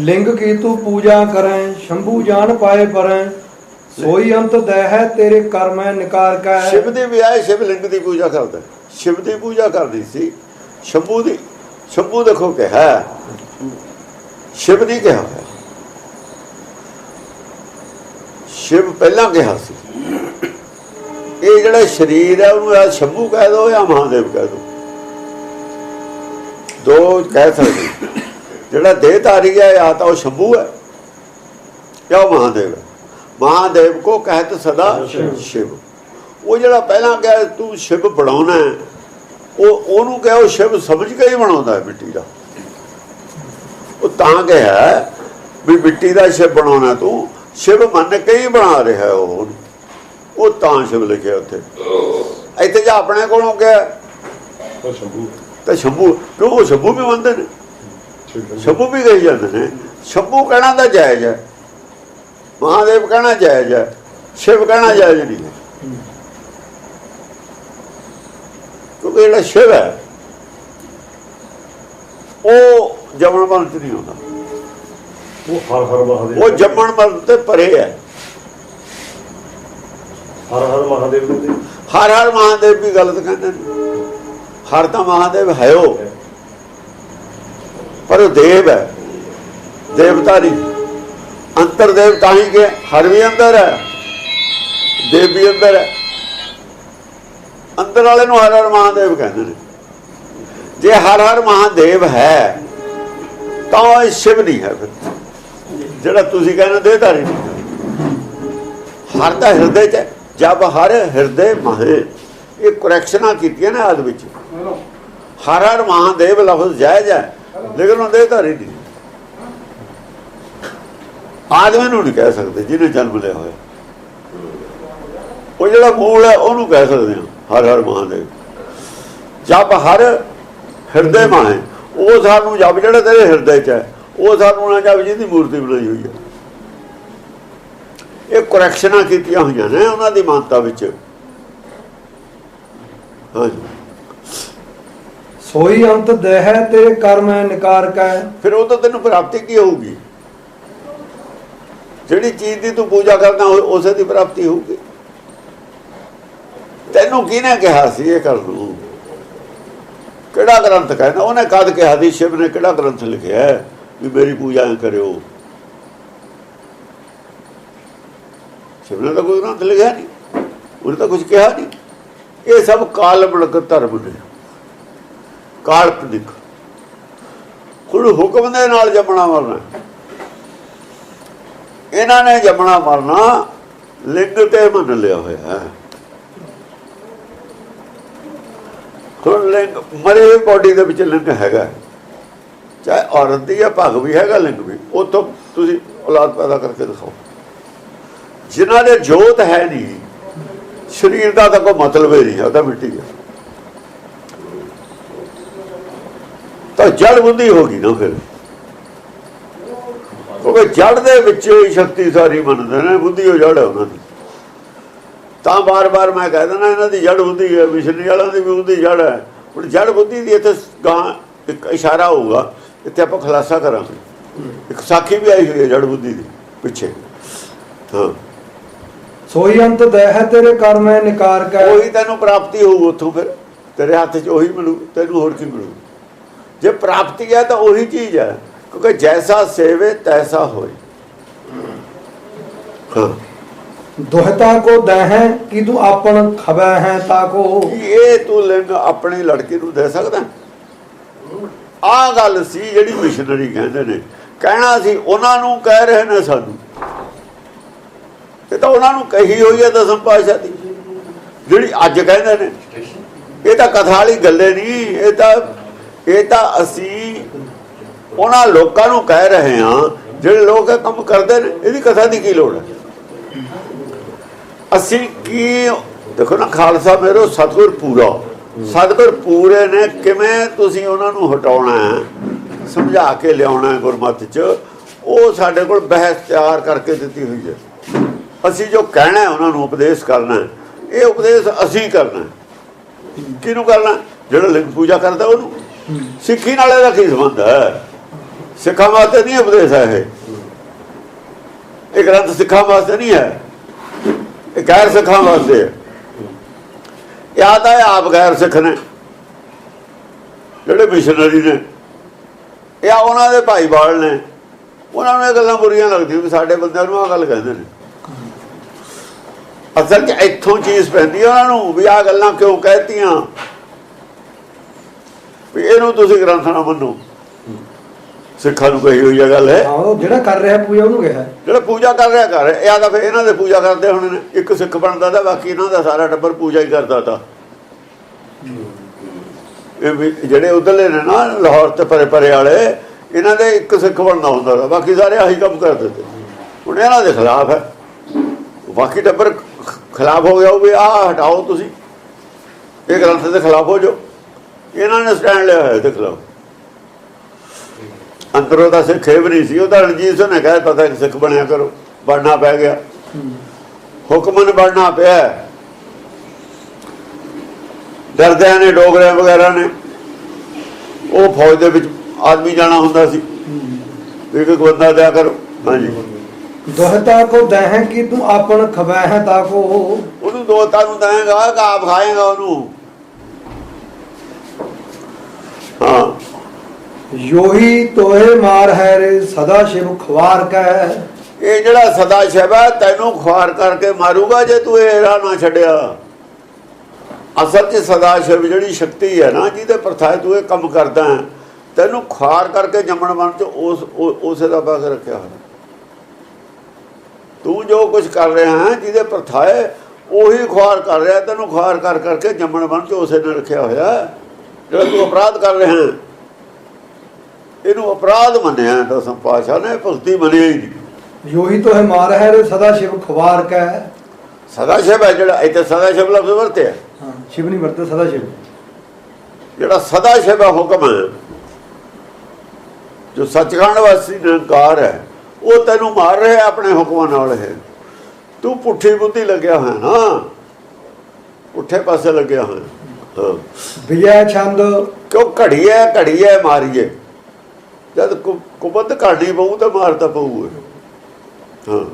ਲਿੰਗ ਕੀ ਤੂੰ ਪੂਜਾ ਕਰੈ, ਸ਼ੰਭੂ ਜਾਣ ਪਾਏ ਪਰੈ। ਸੋਈ ਅੰਤ ਦੈ ਤੇਰੇ ਕਰਮੈ ਨਿਕਾਰ ਕੈ ਸ਼ਿਵ ਦੇ ਵਿਆਹ ਸ਼ਿਵ ਲਿੰਗ ਦੀ ਪੂਜਾ ਕਰਦਾ ਸ਼ਿਵ ਦੀ ਪੂਜਾ ਕਰਦੀ ਸੀ, ਸ਼ੰਭੂ ਦੀ, ਸ਼ੰਭੂ ਦੇਖੋ ਕਿ ਹੈ। ਸ਼ਿਵ ਨਹੀਂ ਕਿਹਾ ਸ਼ਿਵ ਪਹਿਲਾਂ ਕਿਹਾ ਸੀ। ਇਹ ਜਿਹੜਾ ਸਰੀਰ ਹੈ, ਉਹਨੂੰ ਜਾਂ ਸ਼ੰਭੂ ਕਹਿ ਦੋ ਜਾਂ ਮਹਾਦੇਵ ਕਹਿ ਦੋ? ਦੋ ਕਹਿ ਸਕਦੇ ਜਿਹੜਾ ਦੇਹਧਾਰੀ ਹੈ ਜਾਂ ਤਾਂ ਉਹ ਸ਼ੰਭੂ ਹੈ ਜਾਂ ਮਹਾਦੇਵ ਹੈ। ਮਹਾਦੇਵ ਕੋ ਕਹਿਤ ਸਦਾ ਸ਼ਿਵ। ਉਹ ਜਿਹੜਾ ਪਹਿਲਾਂ ਕਿਹਾ ਤੂੰ ਸ਼ਿਵ ਬਣਾਉਣਾ ਉਹ ਉਹਨੂੰ ਕਹੇ ਉਹ ਸ਼ਿਵ ਸਮਝ ਕੇ ਹੀ ਬਣਾਉਂਦਾ ਹੈ ਮਿੱਟੀ ਦਾ। ਉਹ ਤਾਂ ਕਿਹਾ ਵੀ ਮਿੱਟੀ ਦਾ ਸ਼ਿਵ ਬਣਾਉਣਾ ਤੂੰ ਸ਼ਿਵ ਮੰਨ ਕੇ ਹੀ ਬਣਾ ਰਿਹਾ ਉਹ। ਉਹ ਤਾਂ ਸ਼ਿਵ ਲਿਖਿਆ ਉੱਥੇ। ਇੱਥੇ ਜੇ ਆਪਣੇ ਕੋਲੋਂ ਕਿਹਾ ਉਹ ਸ਼ੰਭੂ ਤਾਂ ਸ਼ੰਭੂ ਕਿਉਂ ਉਹ ਸ਼ੰਭੂ ਵੀ ਮੰਨਦੇ ਨੇ? ਸ਼ੰਭੂ ਵੀ ਕਹੀ ਜਾਂਦੇ ਨੇ। ਸ਼ੰਭੂ ਕਹਿਣਾ ਤਾਂ ਜਾਇਜ਼ ਹੈ। ਮਹਾਦੇਵ ਕਹਿਣਾ ਜਾਇਜ਼ ਹੈ। ਸ਼ਿਵ ਕਹਿਣਾ ਜਾਇਜ਼ ਨਹੀਂ ਹੈ। ਕਿਉਂਕਿ ਜਿਹੜਾ ਸ਼ਿਵ ਹੈ ਉਹ ਜਮਨ ਚ ਨਹੀਂ ਹੁੰਦਾ ਉਹ ਹਰ ਹਰ ਮਹਾਦੇਵ ਉਹ ਜਮਨ ਮਰਨ ਤੇ ਪਰੇ ਹੈ। ਹਰ ਹਰ ਮਹਾਦੇਵ ਹਰ ਹਰ ਮਹਾਦੇਵ ਵੀ ਗਲਤ ਕਹਿੰਦੇ ਨੇ। ਹਰ ਤਾਂ ਮਹਾਦੇਵ ਹੈ ਉਹ। ਪਰ ਉਹ ਦੇਵ ਹੈ। ਦੇਵਤਾ ਨਹੀਂ। ਅੰਤਰ ਦੇਵ ਤਾਂ ਹੀ ਕਿ ਹਰ ਵੀ ਅੰਦਰ ਹੈ। ਦੇਵ ਵੀ ਅੰਦਰ ਹੈ। ਅੰਦਰ ਵਾਲੇ ਨੂੰ ਹਰ ਹਰ ਮਹਾਦੇਵ ਕਹਿੰਦੇ ਨੇ। ਜੇ ਹਰ ਹਰ ਮਹਾਦੇਵ ਹੈ, ਤਾਂ ਉਹ ਸ਼ਿਵ ਨਹੀਂ ਹੈ ਫਿਰ। ਜਿਹੜਾ ਤੁਸੀਂ ਕਹਿੰਦੇ ਦੇਹਧਾਰੀ ਨਹੀਂ। ਹਰ ਦਾ ਹਿਰਦੇ ਚ ਜਬ ਹਰ ਹਿਰਦੇ ਮਹੇ। ਇਹ ਕਰੈਕਸ਼ਨਾਂ ਕੀਤੀਆਂ ਨੇ ਆਦ ਵਿੱਚ। ਹਰ ਹਰ ਮਹਾਦੇਵ ਲਫ਼ਜ਼ ਜਾਇਜ਼ ਹੈ। ਲੇਕਿਨ ਉਹ ਦੇਹਧਾਰੀ ਨਹੀਂ। ਆਦਮੀ ਨੂੰ ਨਹੀਂ ਕਹਿ ਸਕਦੇ ਜਿਹਨੇ ਜਨਮ ਲਿਆ ਹੋਇਆ। ਉਹ ਜਿਹੜਾ ਮੂਲ ਹੈ, ਉਹਨੂੰ ਕਹਿ ਸਕਦੇ ਹਾਂ, ਹਰ ਹਰ ਮਹਾਦੇਵ। ਜਬ ਹਰ ਹਿਰਦੇ ਮਾਹੇ ਉਹ ਸਾਨੂੰ ਜਪ, ਜਿਹੜਾ ਤੇਰੇ ਹਿਰਦੇ 'ਚ ਹੈ, ਉਹ ਸਾਨੂੰ ਨਾ ਜਬ ਜਿਹਦੀ ਮੂਰਤੀ ਬਣਾਈ ਹੋਈ ਹੈ। ਇਹ ਕਰੈਕਸ਼ਨਾਂ ਕੀਤੀਆਂ ਹੋਈਆਂ ਨੇ ਉਹਨਾਂ ਦੀ ਮਾਨਤਾ ਵਿੱਚ। ਹਾਂਜੀ। ਸੋਈ ਅੰਤ ਦੈ ਤੇਰੇ ਕਰਮੈ ਨਿਕਾਰ ਕੈ। ਫਿਰ ਉਹ ਤਾਂ ਤੈਨੂੰ ਪ੍ਰਾਪਤੀ ਕੀ ਹੋਊਗੀ? ਜਿਹੜੀ ਚੀਜ਼ ਦੀ ਤੂੰ ਪੂਜਾ ਕਰਦਾ ਉਸੇ ਦੀ ਪ੍ਰਾਪਤੀ ਹੋਊਗੀ। ਤੈਨੂੰ ਕਿਹਨੇ ਕਿਹਾ ਸੀ ਇਹ ਕਰ ਲੂ ਕਿਹੜਾ ਗ੍ਰੰਥ ਕਹਿੰਦਾ ਉਹਨੇ ਕਦ ਕਿਹਾ ਸੀ? ਸ਼ਿਵ ਨੇ ਕਿਹੜਾ ਗ੍ਰੰਥ ਲਿਖਿਆ ਵੀ ਮੇਰੀ ਪੂਜਾ ਕਰਿਓ? ਸ਼ਿਵ ਨੇ ਤਾਂ ਕੋਈ ਗ੍ਰੰਥ ਲਿਖਿਆ ਨਹੀਂ। ਉਹਨੇ ਤਾਂ ਕੁਝ ਕਿਹਾ ਨਹੀਂ। ਇਹ ਸਭ ਕਾਲਪਨਿਕ ਧਰਮ ਨੇ। ਕਾਲਪਨਿਕ ਹੁਣ ਹੁਕਮ ਦੇ ਨਾਲ ਜੰਮਣਾ ਮਰਨਾ। ਇਹਨਾਂ ਨੇ ਜੰਮਣਾ ਮਰਨਾ, ਲਿੰਗ ਤੇ ਮੰਨ ਲਿਆ ਹੋਇਆ। ਹੈ ਹੁਣ ਲਿੰਗ, ਮਰੇ ਬੋਡੀ ਦੇ ਵਿੱਚ ਲਿੰਗ ਹੈਗਾ। ਚਾਹੇ ਔਰਤ ਦੀ ਹੈ ਭਗ ਵੀ ਹੈਗਾ, ਲਿੰਗ ਵੀ। ਉਤੋਂ ਤੁਸੀਂ ਔਲਾਦ ਪੈਦਾ ਕਰਕੇ ਦਿਖਾਓ। ਜਿਨ੍ਹਾਂ ਦੇ ਜੋਤ ਹੈ ਨਹੀਂ, ਸਰੀਰ ਦਾ ਤਾਂ ਕੋਈ ਮਤਲਬ ਹੀ ਨਹੀਂ, ਉਹਦਾ ਮਿੱਟੀ ਹੈ ਤਾਂ ਜੜ ਬੁੱਧੀ ਹੋ ਗਈ ਨਾ ਫਿਰ। ਕਿਉਂਕਿ ਜੜ ਦੇ ਵਿੱਚ ਹੀ ਸ਼ਕਤੀ ਸਾਰੀ ਮੰਨਦੇ ਨੇ ਬੁੱਧੀ ਉਹ ਜੜ ਹੈ ਉਹਨਾਂ ਦੀ। ਤਾਂ ਬਾਰ-ਬਾਰ ਮੈਂ ਕਹਿ ਦਿੰਦਾ ਇਹਨਾਂ ਦੀ ਜੜ ਬੁੱਧੀ ਹੈ ਮਿਸ਼ਨਰੀ ਵਾਲਿਆਂ ਦੀ ਵੀ ਬੁੱਧੀ ਜੜ ਹੈ। ਹੁਣ ਜੜ ਬੁੱਧੀ ਦੀ ਇੱਥੇ ਗਾਂ ਇੱਕ ਇਸ਼ਾਰਾ ਹੋਊਗਾ ਇੱਥੇ ਆਪਾਂ ਖੁਲਾਸਾ ਕਰਾਂਗੇ। ਇੱਕ ਸਾਖੀ ਵੀ ਆਈ ਹੋਈ ਹੈ ਜੜ ਬੁੱਧੀ ਦੀ ਪਿੱਛੇ। ਹਾਂ। ਸੋਈ ਅੰਤ ਦੈ ਹੈ ਤੇਰੇ ਕਰਮੈ ਨਿਕਾਰ ਕੈ। ਉਹੀ ਤੈਨੂੰ ਪ੍ਰਾਪਤੀ ਹੋਊ ਉੱਥੋਂ ਫਿਰ। ਤੇਰੇ ਹੱਥ 'ਚ ਉਹੀ ਮਿਲੂ ਤੈਨੂੰ ਹੋਰ ਕੀ ਮਿਲੂ? ਜੇ ਪ੍ਰਾਪਤੀ ਹੈ ਤਾਂ ਉਹੀ ਚੀਜ਼ ਹੈ ਕਿਉਂਕਿ ਜੈਸਾ ਸੇਵੇ ਤੈਸਾ ਹੋਏ। ਹਾਂ। ਦੁਹਤਾ ਕੋ ਦੈ ਹੈ ਕਿ ਤੂੰ ਆਪਣ ਖਬੈ ਹੈ ਤਾ ਕੋ ਇਹ ਤੂੰ ਲਿੰਗ ਆਪਣੀ ਲੜਕੀ ਨੂੰ ਦੇ ਸਕਦਾ? ਆਹ ਗੱਲ ਸੀ ਜਿਹੜੀ ਮਿਸ਼ਨਰੀ ਕਹਿੰਦੇ ਨੇ। ਕਹਿਣਾ ਸੀ ਉਹਨਾਂ ਨੂੰ ਕਹਿ ਰਹੇ ਨੇ ਸਾਨੂੰ। ਇਹ ਤਾਂ ਉਹਨਾਂ ਨੂੰ ਕਹੀ ਹੋਈ ਹੈ ਦਸਮ ਪਾਤਸ਼ਾਹ ਦੀ। ਜਿਹੜੀ ਅੱਜ ਕਹਿੰਦੇ ਨੇ। ਇਹ ਤਾਂ ਕਥਾ ਵਾਲੀ ਗੱਲੇ ਨਹੀਂ ਇਹ ਤਾਂ ਇਹ ਤਾਂ ਅਸੀਂ ਉਹਨਾਂ ਲੋਕਾਂ ਨੂੰ ਕਹਿ ਰਹੇ ਹਾਂ, ਜਿਹੜੇ ਲੋਕ ਇਹ ਕੰਮ ਕਰਦੇ ਨੇ, ਇਹਦੀ ਕਥਾ ਦੀ ਕੀ ਲੋੜ ਹੈ? ਅਸੀਂ ਕੀ, ਦੇਖੋ ਨਾ, ਖਾਲਸਾ ਮੇਰੋ ਸਤਿਗੁਰ ਪੂਰਾ। ਸਤਿਗੁਰ ਪੂਰੇ ਨੇ, ਕਿਵੇਂ ਤੁਸੀਂ ਉਹਨਾਂ ਨੂੰ ਹਟਾਉਣਾ ਹੈ? ਸਮਝਾ ਕੇ ਲਿਆਉਣਾ ਹੈ ਗੁਰਮਤਿ ਚ। ਉਹ ਸਾਡੇ ਕੋਲ ਬਹਿਸ ਤਿਆਰ ਕਰਕੇ ਦਿੱਤੀ ਹੋਈ ਹੈ। ਅਸੀਂ ਜੋ ਕਹਿਣਾ ਉਹਨਾਂ ਨੂੰ ਉਪਦੇਸ਼ ਕਰਨਾ ਇਹ ਉਪਦੇਸ਼ ਅਸੀਂ ਕਰਨਾ ਕਿਹਨੂੰ ਕਰਨਾ ਜਿਹੜਾ ਲਿੰਗ ਪੂਜਾ ਕਰਦਾ ਉਹਨੂੰ। ਸਿੱਖੀ ਨਾਲ ਇਹਦਾ ਕੀ ਸੰਬੰਧ ਹੈ? ਸਿੱਖਾਂ ਵਾਸਤੇ ਨਹੀਂ ਉਪਦੇਸ਼ ਹੈ ਇਹ। ਇਹ ਗ੍ਰੰਥ ਸਿੱਖਾਂ ਵਾਸਤੇ ਨਹੀਂ ਹੈ। ਇਹ ਗੈਰ ਸਿੱਖਾਂ ਵਾਸਤੇ ਹੈ। ਇਹ ਤਾਂ ਆਪ ਗੈਰ ਸਿੱਖ ਨੇ। ਜਿਹੜੇ ਮਿਸ਼ਨਰੀ ਨੇ। ਇਹ ਉਹਨਾਂ ਦੇ ਭਾਈਵਾਲ ਨੇ। ਉਹਨਾਂ ਨੂੰ ਇਹ ਗੱਲਾਂ ਬੁਰੀਆਂ ਲੱਗਦੀਆਂ ਵੀ ਸਾਡੇ ਬੰਦਿਆਂ ਨੂੰ ਆ ਗੱਲ ਕਹਿੰਦੇ ਨੇ। ਅਸਲ 'ਚ ਇੱਥੋਂ ਚੀਜ਼ ਪੈਂਦੀ ਉਹਨਾਂ ਨੂੰ ਵੀ ਆ ਗੱਲਾਂ ਕਿਉਂ ਕਹਿਤੀਆਂ? ਵੀ ਇਹਨੂੰ ਤੁਸੀਂ ਗ੍ਰੰਥ ਨਾ ਮੰਨੋ। ਸਿੱਖਾਂ ਨੂੰ ਕਹੀ ਹੋਈ ਇਹ ਗੱਲ ਹੈ। ਜਿਹੜਾ ਕਰ ਰਿਹਾ ਪੂਜਾ ਉਹਨੂੰ ਕਿਹਾ ਜਿਹੜਾ ਪੂਜਾ ਕਰ ਰਿਹਾ ਕਰ ਰਿਹਾ ਤਾਂ ਫਿਰ ਇਹਨਾਂ ਦੇ ਪੂਜਾ ਕਰਦੇ ਹੁਣ ਇੱਕ ਸਿੱਖ ਬਣਦਾ ਤਾਂ ਬਾਕੀ ਇਹਨਾਂ ਦਾ ਸਾਰਾ ਟੱਬਰ ਪੂਜਾ ਹੀ ਕਰਦਾ ਤਾਂ। ਇਹ ਜਿਹੜੇ ਉਧਰਲੇ ਨੇ ਨਾ ਲਾਹੌਰ ਤੇ ਪਰੇ ਪਰੇ ਵਾਲੇ ਇਹਨਾਂ ਦੇ ਇੱਕ ਸਿੱਖ ਬਣਦਾ ਹੁੰਦਾ ਤਾ, ਬਾਕੀ ਸਾਰੇ ਆਹੀ ਕੰਮ ਕਰਦੇ ਤੇ ਹੁਣ ਇਹਨਾਂ ਦੇ ਖਿਲਾਫ ਹੈ। ਬਾਕੀ ਟੱਬਰ ਖਿਲਾਫ ਹੋ ਗਿਆ ਉਹ ਵੀ ਆਹ ਹਟਾਓ ਤੁਸੀਂ। ਇਹ ਗ੍ਰੰਥ ਦੇ ਖਿਲਾਫ ਹੋ ਜਾਓ। ਇਹਨਾਂ ਨੇ ਸਟੈਂਡ ਲਿਆ ਹੋਇਆ ਇਹਦੇ ਖਿਲਾਫ ਅੰਦਰੋਂ ਦਾ ਸਿੱਖ ਇਹ ਵੀ ਨਹੀਂ ਸੀ ਉਹ ਤਾਂ ਰਣਜੀਤ ਸਿੰਘ ਨੇ ਕਹਿ ਪਤਾ ਕਿ ਸਿੱਖ ਬਣਿਆ ਕਰੋ ਬਣਨਾ ਪੈ ਗਿਆ। ਹੁਕਮਨ ਬਣਨਾ ਪਿਆ। ਡਰਦਿਆਂ ਨੇ ਡੋਗਰੇ ਵਗੈਰਾ ਨੇ ਉਹ ਫੌਜ ਦੇ ਵਿੱਚ ਆਦਮੀ ਜਾਣਾ ਹੁੰਦਾ ਸੀ। ਇੱਕ ਇੱਕ ਬੰਦਾ ਦਿਆ ਕਰੋ। ਹਾਂਜੀ। ਦੁਹਤਾ ਕੋ ਦਹਿ ਕੀ ਤੂੰ ਆਪਨ ਖਵੈ ਤਾ ਕੋ। ਉਹਨੂੰ ਦੋ ਨੂੰ ਕਿ ਆਪ ਖਾਏਗਾ ਉਹਨੂੰ। ਹਾਂ। ਯੋਹੀ ਤੋਹੇ ਮਾਰ ਹੈ ਰੇ ਸਦਾ ਸ਼ਿਵ ਖਵਾਰ ਕੈ। ਇਹ ਜਿਹੜਾ ਸਦਾ ਸ਼ਿਵ ਹੈ ਤੈਨੂੰ ਖੁਆਰ ਕਰਕੇ ਮਾਰੂਗਾ ਜੇ ਤੂੰ ਇਹ ਰਾਹ ਨਾ ਛੱਡਿਆ। ਅਸਲ 'ਚ ਸਦਾ ਸ਼ਿਵ ਜਿਹੜੀ ਸ਼ਕਤੀ ਹੈ ਨਾ ਜਿਹਦੇ ਪ੍ਰਥਾਏ ਤੂੰ ਇਹ ਕੰਮ ਕਰਦਾ ਹੈ ਤੈਨੂੰ ਖੁਆਰ ਕਰਕੇ ਜੰਮਣ ਮਨ 'ਚ ਉਸ ਉਸੇ ਦਾ ਬਾਗ ਰੱਖਿਆ ਹੋਇਆ। ਤੂੰ ਜੋ ਕੁਝ ਕਰ ਰਿਹਾ ਹੈ ਜਿਹਦੇ ਪ੍ਰਥਾਏ ਉਹੀ ਖੁਆਰ ਕਰ ਰਿਹਾ ਤੈਨੂੰ ਖੁਆਰ ਕਰ ਕਰਕੇ ਜੰਮਣ ਮਨ 'ਚ ਉਸੇ ਨੇ ਰੱਖਿਆ ਹੋਇਆ ਹੈ। ਜਿਹੜਾ ਤੂੰ ਅਪਰਾਧ ਕਰ ਰਿਹਾ ਹੈ ਇਹਨੂੰ ਅਪਰਾਧ ਮੰਨਿਆ ਦਸਮ ਪਾਸ਼ਾ ਨੇ ਭਗਤੀ ਮੰਨਿਆ ਹੀ ਨਹੀਂ। ਯੋਹੀ ਤੋਹੇ ਮਾਰ ਹੈ ਰੇ ਸਦਾ ਸ਼ਿਵ ਖਵਾਰ ਕੈ। ਸਦਾ ਸ਼ਿਵ ਹੈ ਜਿਹੜਾ ਇੱਥੇ ਸਦਾ ਸ਼ਿਵ ਲਫ਼ਜ਼ ਵਰਤਿਆ ਹਾਂ। ਸ਼ਿਵ ਨਹੀਂ ਵਰਤੇ ਸਦਾ ਸ਼ਿਵ ਜਿਹੜਾ ਸਦਾ ਸ਼ਿਵ ਹੈ ਹੁਕਮ ਹੈ। ਜੋ ਸੱਚਖੰਡ ਵਾਸੀ ਨਿਰੰਕਾਰ ਹੈ ਉਹ ਤੈਨੂੰ ਮਾਰ ਰਿਹਾ ਆਪਣੇ ਹੁਕਮਾਂ ਨਾਲ ਹੈ। ਤੂੰ ਪੁੱਠੀ ਬੁੱਧੀ ਲੱਗਿਆ ਹੋਇਆ ਨਾ। ਪੁੱਠੇ ਪਾਸੇ ਲੱਗਿਆ ਹੋਇਆ। ਹਾਂ ਵਿਜੈ ਛੰਦ। ਕਿਉਂ ਘੜੀਏ ਘੜੀਏ ਮਾਰੀਏ। ਜਦ ਕੁ- ਕੁਬਤ ਘਾੜੀ ਪਊ ਤਾਂ ਮਾਰ ਤਾਂ ਪਊ। ਹਾਂ।